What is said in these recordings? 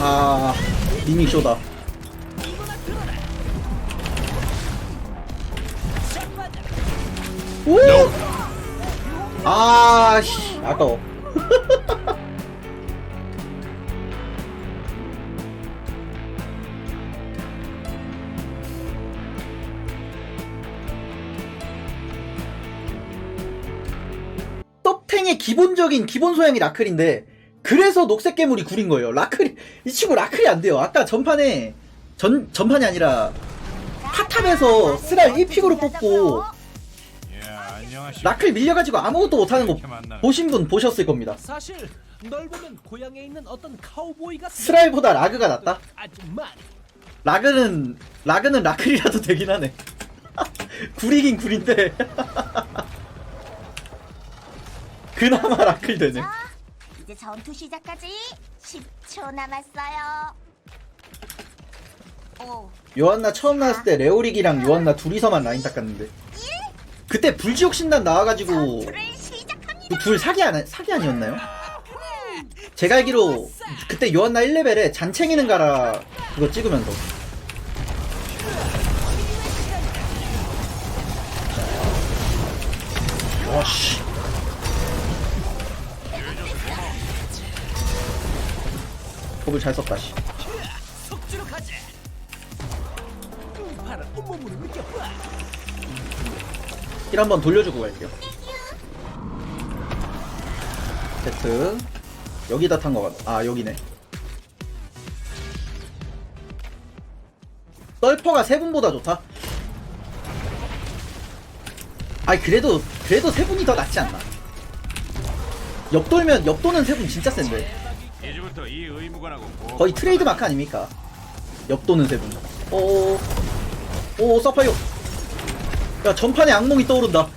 아 이미 쇼다 오! 아 씨 아까워 섭탱의 기본적인 기본 소양이 라클인데 그래서 녹색 괴물이 구린 거예요. 라클이 이 친구 라클이 안 돼요. 아까 전판에 전 전판이 아니라 파탑에서 스랄 1픽으로 뽑고. 라클 밀려가지고 아무것도 못하는 거 보신 분 보셨을 겁니다. 사실 널 보면 고향에 있는 어떤 카우보이가 스랄보다 라그가 낫다. 라그는 라그는 라클이라도 되긴 하네. 구리긴 구린데 그나마 라클 되네. 자, 이제 전투 시작까지 10초 남았어요. 오, 요한나 처음 나왔을 때 레오릭이랑 요한나 둘이서만 라인 닦았는데. 그때 불지옥 신단 나와가지고 전투를 시작합니다. 그둘 사기 안 사기 아니었나요? 제가 알기로 그때 요한나 1레벨에 잔챙이는 가라 그거 찍으면서. 와씨 법을 잘 썼다 씨 속주로 가자. 바로 온몸으로 느껴봐. 힐 한번 돌려주고 갈게요. 세트 여기다 탄 거 같아. 아 여기네. 썰퍼가 세 분보다 좋다. 아니 그래도 그래도 세 분이 더 낫지 않나? 옆돌면 옆도는 세 분 진짜 센데 이제부터 이 의무관하고 꼭 거의 트레이드 마크 아닙니까? 옆 도는 세 분. 오, 오 서파이어. 야 전판에 악몽이 떠오른다.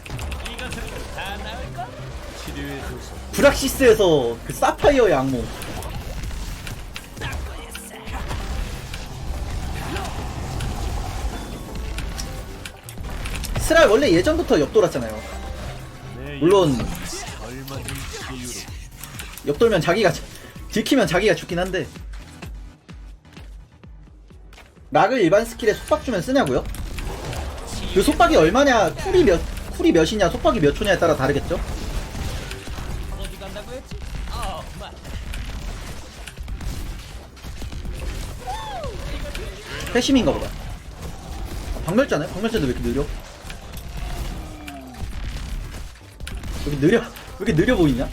브락시스에서 그 사파이어의 악몽. 스랄 원래 예전부터 옆돌았잖아요. 내 물론 옆돌면 자기가 들키면 자기가 죽긴 한데 락을 일반 스킬에 속박 주면 쓰냐고요? 그 속박이 얼마냐 쿨이 몇 쿨이 몇이냐 속박이 몇 초냐에 따라 다르겠죠? 패심인가 보다. 아, 박멸자네? 박멸자도 왜 이렇게 느려? 여기 느려, 왜 이렇게 느려 보이냐?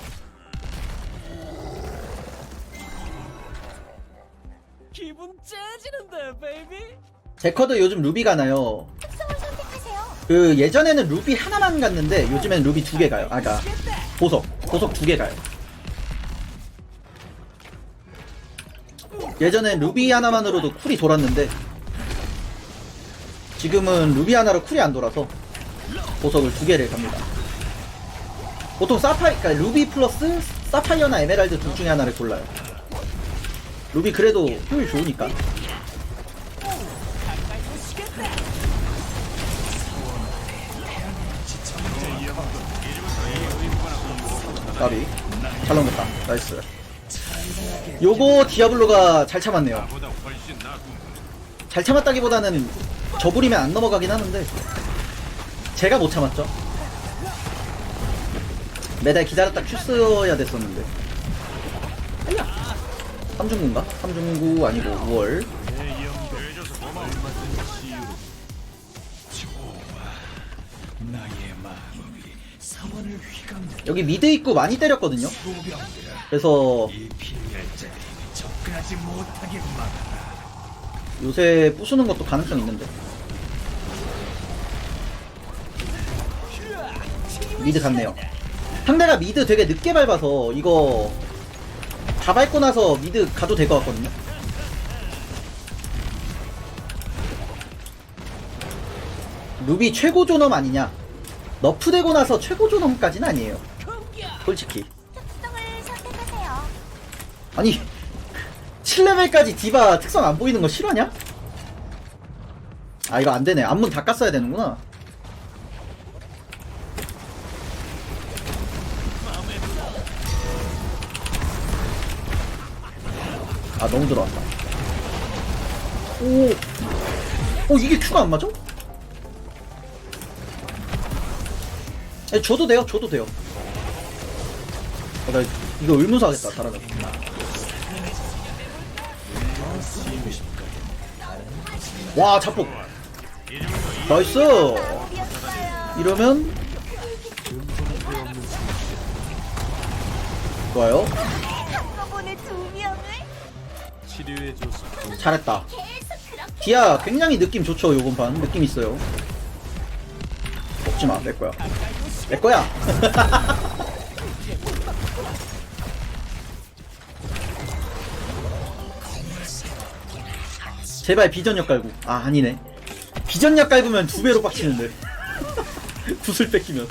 제커드 요즘 루비가 나요. 그 예전에는 루비 하나만 갔는데 요즘엔 루비 두 개 가요. 아, 그니까 보석, 보석 두 개 가요. 예전엔 루비 하나만으로도 쿨이 돌았는데 지금은 루비 하나로 쿨이 안 돌아서 보석을 두 개를 갑니다. 보통 사파이, 그러니까 루비 플러스 사파이어나 에메랄드 둘 중에 하나를 골라요. 루비 그래도 효율 좋으니까. 까비. 잘 넘겼다. 나이스. 요거 디아블로가 잘 참았네요. 잘 참았다기보다는 저불이면 안 넘어가긴 하는데 제가 못 참았죠. 매달 기다렸다 큐 써야 됐었는데. 아야 삼중구인가? 삼중구 아니고 5월 여기 미드 입구 많이 때렸거든요. 그래서 요새 부수는 것도 가능성 있는데. 미드 갔네요. 상대가 미드 되게 늦게 밟아서 이거 다 밟고 나서 미드 가도 될 것 같거든요. 루비 최고 존엄 아니냐 너프되고 나서 최고 존엄까지는 아니에요 솔직히. 아니 7레벨까지 디바 특성 안 보이는 거 실화냐? 아 이거 안 되네 앞문 다 깠어야 되는구나 아 너무 들어왔다 오, 오 이게 큐가 안 맞아? 에 줘도 돼요 줘도 돼요. 어, 나 이거 의문사 하겠다 달아가 와 자폭. 나이스. 이러면 좋아요. 잘했다. 디아 굉장히 느낌 좋죠 요번 판. 느낌 있어요. 먹지 마 내 거야 내 거야. 제발 비전력 깔고. 아 아니네. 비전력 깔고면 두 배로 빡치는데. 구슬 뺏기면.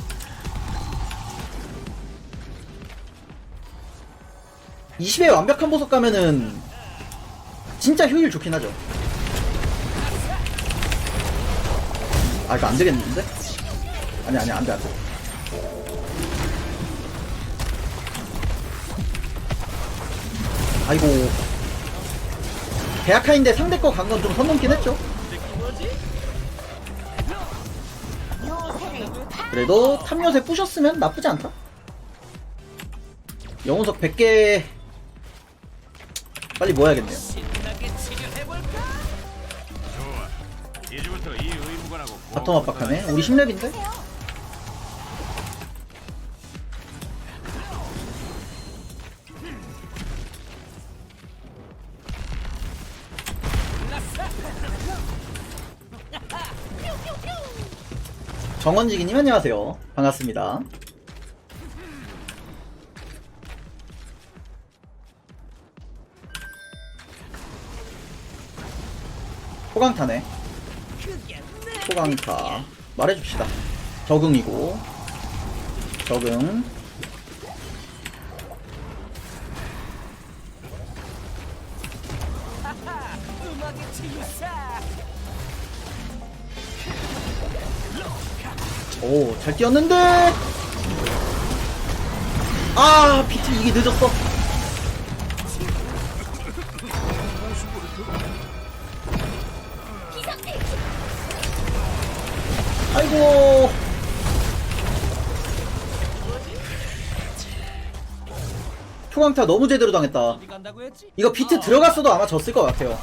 (20회) 완벽한 보석 가면은 진짜 효율 좋긴 하죠. 아 이거 안 되겠는데? 아니 아니 안돼 안돼 아이고. 대학카인데 상대 거 간 건 좀 선 넘긴 했죠? 그래도 탐요새 부셨으면 나쁘지 않다. 영혼석 100개. 빨리 모아야겠네요. 바텀 압박하네. 우리 10렙인데? 정원지기님 안녕하세요. 반갑습니다. 소강타네. 소강타. 말해줍시다. 적응이고. 적응 오 잘 뛰었는데? 아 비트 이게 늦었어. 아이고. 초강타 너무 제대로 당했다? 이거 비트 들어갔어도 아마 졌을 것 같아요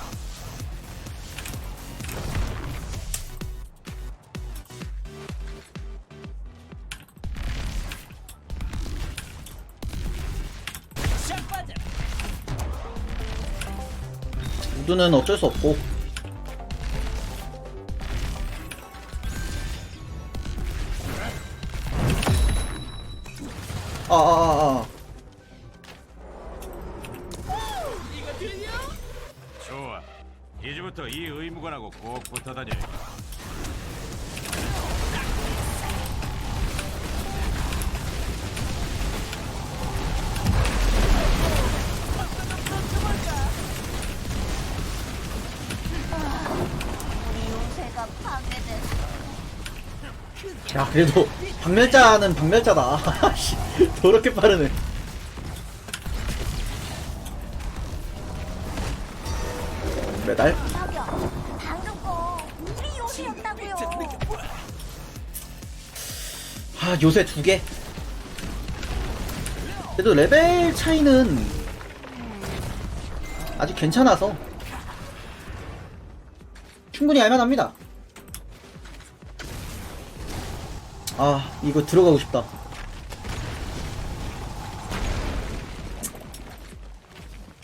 우드는 어쩔 수 없고 아아아아 좋아. 이제부터 이 의무관하고 꼭 붙어 다녀. 그래도 박멸자는 박멸자다 씨, 더럽게 빠르네 메달? 아 요새 두 개. 그래도 레벨 차이는 아직 괜찮아서 충분히 할만합니다. 아 이거 들어가고 싶다.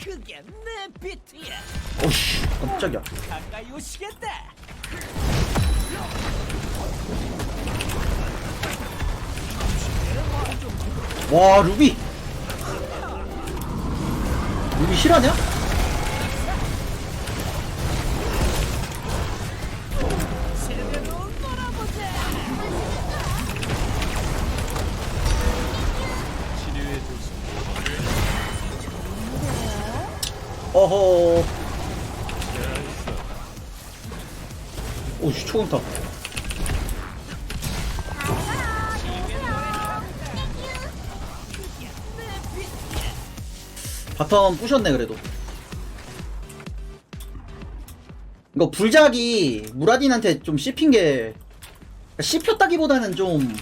그게 내 비트야. 오씨 깜짝이야. 가까이 오시겠다. 와 루비. 루비 실화냐? 어허. 오씨 초강타. 바텀 부셨네 그래도 이거 불작이 무라딘한테 좀 씹힌 게 그러니까 씹혔다기보다는 좀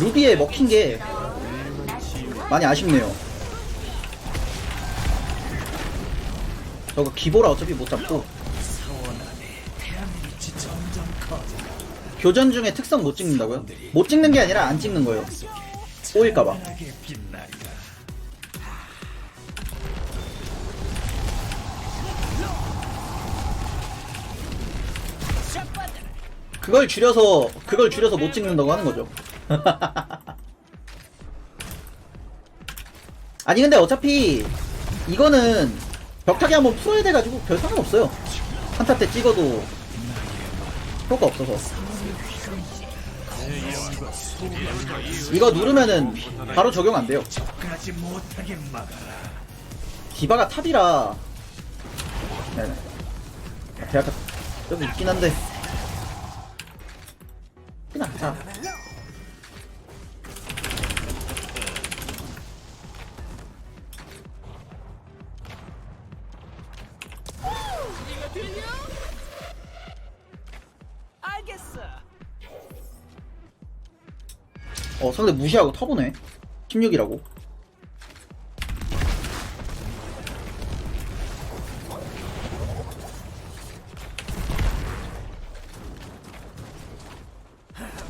루비에 먹힌 게 많이 아쉽네요. 저거 기보라 어차피 못 잡고. 교전 중에 특성 못 찍는다고요? 못 찍는 게 아니라 안 찍는 거예요. 꼬일까봐. 그걸 줄여서 그걸 줄여서 못 찍는다고 하는 거죠. 아니 근데 어차피 이거는 벽타기 한번 풀어야 돼가지고 별 상관없어요. 한타 때 찍어도 효과 없어서. 이거 누르면은 바로 적용 안 돼요. 디바가 탑이라. 네네. 아, 대학가 여기 있긴 한데. 그냥 자. 어 상대 무시하고 터보네. 16이라고.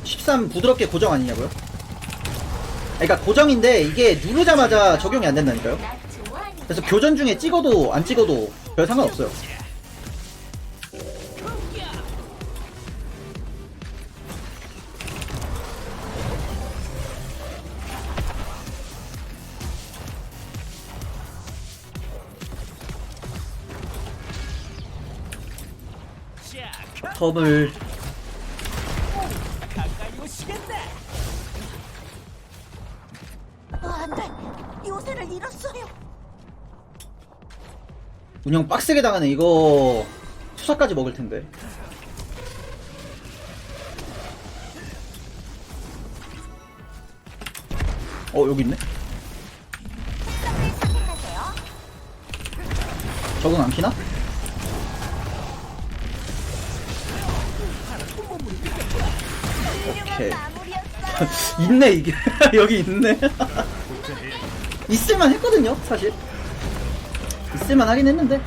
(13) 부드럽게 고정 아니냐고요? 그러니까 고정인데 이게 누르자마자 적용이 안 된다니까요 그래서 교전 중에 찍어도 안 찍어도 별 상관없어요 오시겠네. 어, 안돼 요새를 잃었어요 운영 빡세게 당하네 이거 투사까지 먹을 텐데 어 여기 있네 적응 안 키나? 오케이. 있네 이게. 여기 있네. 있을만 했거든요 사실. 있을만 하긴 했는데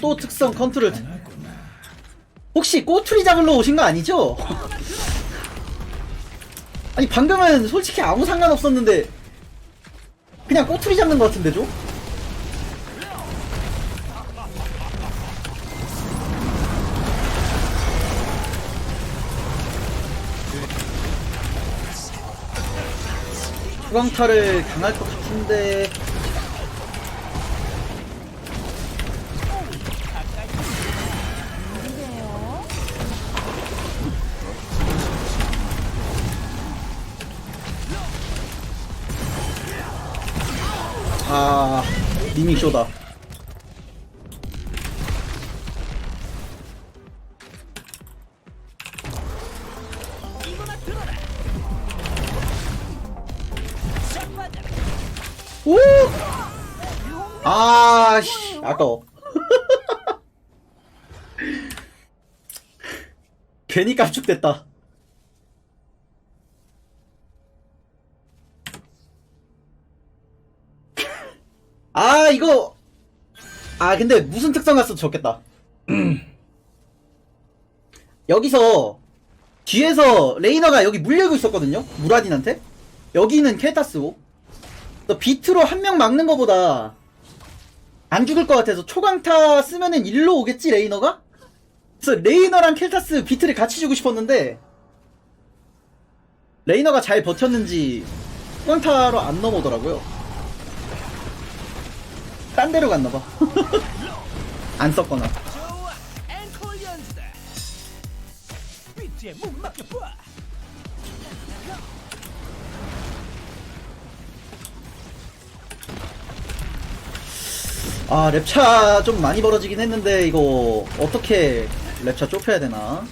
또, 특성 컨트롤. 혹시 꼬투리 잡으러 오신 거 아니죠? 아니 방금은 솔직히 아무 상관없었는데 그냥 꼬투리 잡는 것 같은데 좀? 후광타를 당할 것 같은데 리믹 쇼다. 오! 아, 씨, 아까워. 괜히 깜축됐다. 아, 근데 무슨 특성 갔어도 좋겠다. 여기서, 뒤에서 레이너가 여기 물려고 있었거든요? 무라딘한테? 여기는 켈타스고. 너 비트로 한 명 막는 거보다 안 죽을 것 같아서 초강타 쓰면은 일로 오겠지 레이너가? 그래서 레이너랑 켈타스 비트를 같이 주고 싶었는데 레이너가 잘 버텼는지 초강타로 안 넘어오더라고요 딴 데로 갔나봐. 안 썼거나. 아 랩차 좀 많이 벌어지긴 했는데 이거 어떻게 랩차 좁혀야 되나?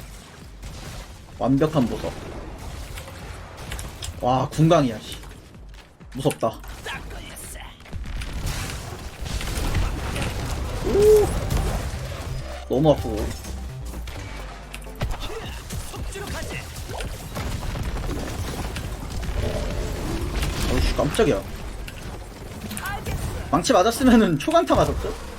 완벽한 보석. 와 군강이야 씨. 무섭다 오! 너무 아프고. 어이씨 깜짝이야. 망치 맞았으면은 초강타 맞았죠?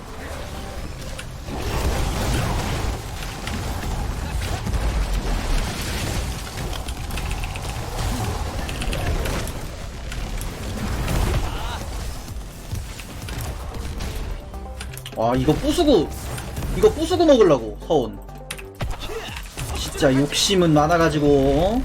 와 이거 부수고 이거 부수고 먹으려고 서운 진짜 욕심은 많아가지고 어?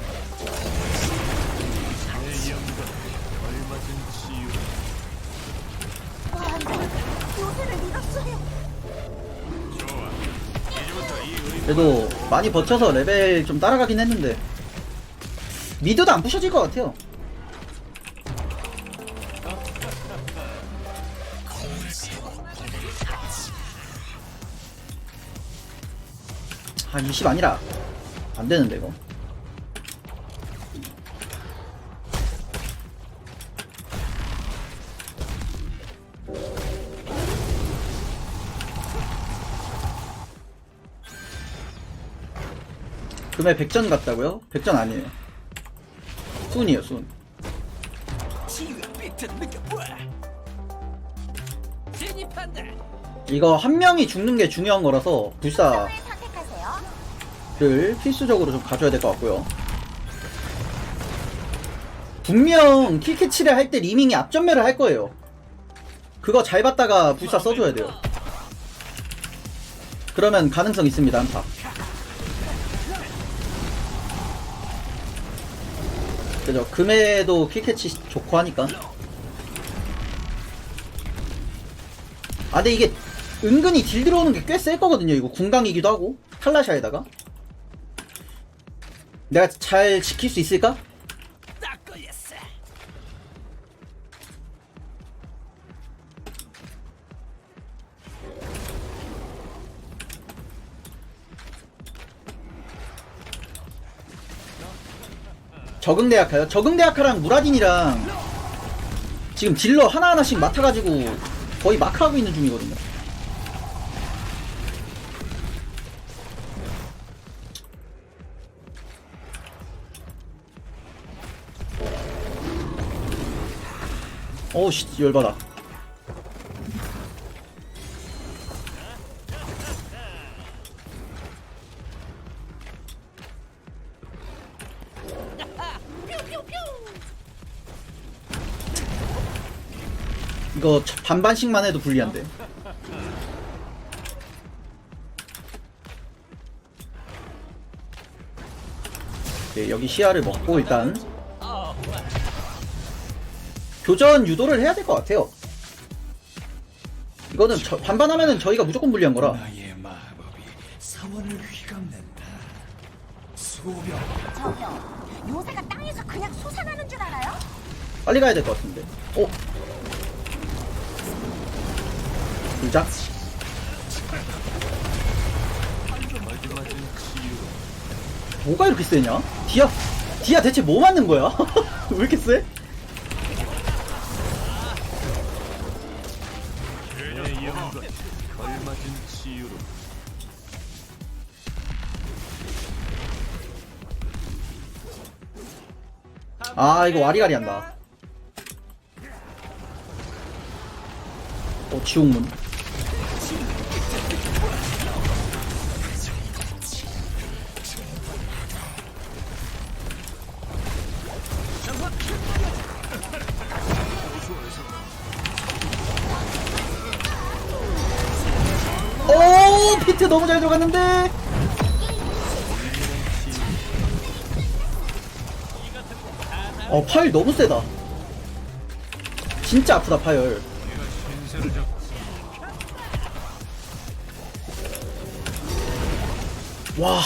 그래도 많이 버텨서 레벨 좀 따라가긴 했는데 미드도 안 부셔질 것 같아요 한20 아니라 안 되는데 이거 금에 100전 같다고요? 100전 아니에요 순이에요 순. 이거 한 명이 죽는 게 중요한 거라서 불사 를. 필수적으로 좀 가져야 될 것 같고요. 분명 킬캐치를 할 때 리밍이 앞전매를 할 거예요. 그거 잘 봤다가 불사 써줘야 돼요. 그러면 가능성 있습니다 한타. 그죠? 금에도 킬캐치 좋고 하니까. 아 근데 이게 은근히 딜 들어오는 게 꽤 셀 거거든요. 이거 궁강이기도 하고 탈라샤에다가 내가 잘 지킬 수 있을까? 적응대학카요? 적응대학카랑 무라딘이랑 지금 딜러 하나하나씩 맡아가지고 거의 마크하고 있는 중이거든요 어우 씨 열받아. 이거 저- 반반씩만 해도 불리한데. 네, 여기 시야를 먹고 일단 교전 유도를 해야 될 것 같아요 이거는 저- 반반하면은 저희가 무조건 불리한 거라 나의 마법이 사원을 휘감는다. 수호병 저기요. 요새가 땅에서 그냥 솟아나는 줄 알아요? 빨리 가야 될 것 같은데 어? 불작? 뭐가 이렇게 세냐? 디아 디아 대체 뭐 맞는 거야? 왜 이렇게 세? 아 이거 와리가리 한다. 어 지옥문. 오 피트 너무 잘 들어갔는데 어 파열 너무 세다. 진짜 아프다 파열. 와.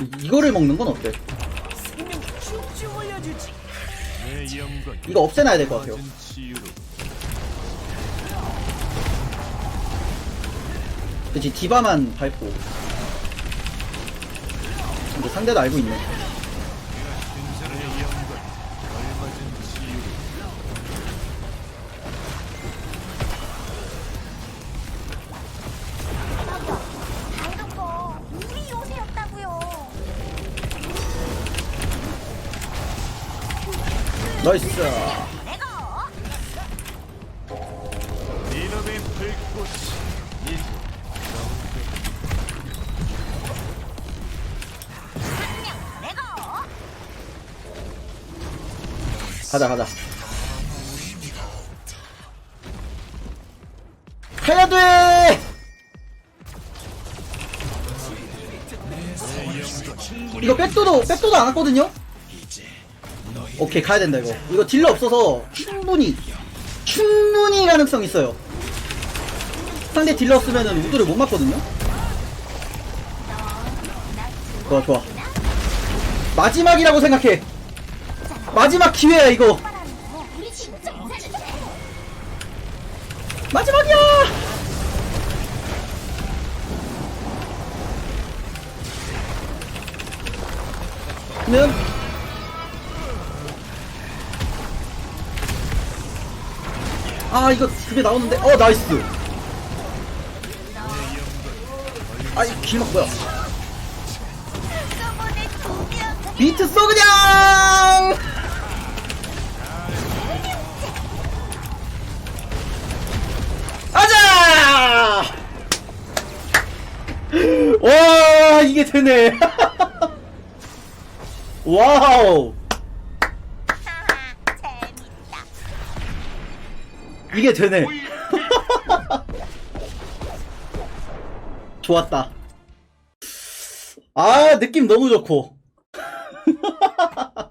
이- 이거를 먹는 건 어때? 이거 없애놔야 될 것 같아요. 그치 디바만 밟고. 근데 상대도 알고 있네 나이스. 이놈의 불꽃이 가자 가자. 가야 돼 이거 백도도 백도도 안 왔거든요 오케이 가야 된다 이거. 이거 딜러 없어서 충분히 충분히 가능성 있어요. 상대 딜러 없으면은 우드를 못 맞거든요? 좋아 좋아. 마지막이라고 생각해. 마지막 기회야 이거 아 이거 그게 나오는데? 어 나이스. 아이 길막 뭐야? 비트 써 그냥! 아자! 와 이게 되네. 와우 이게 되네. 좋았다. 아 느낌 너무 좋고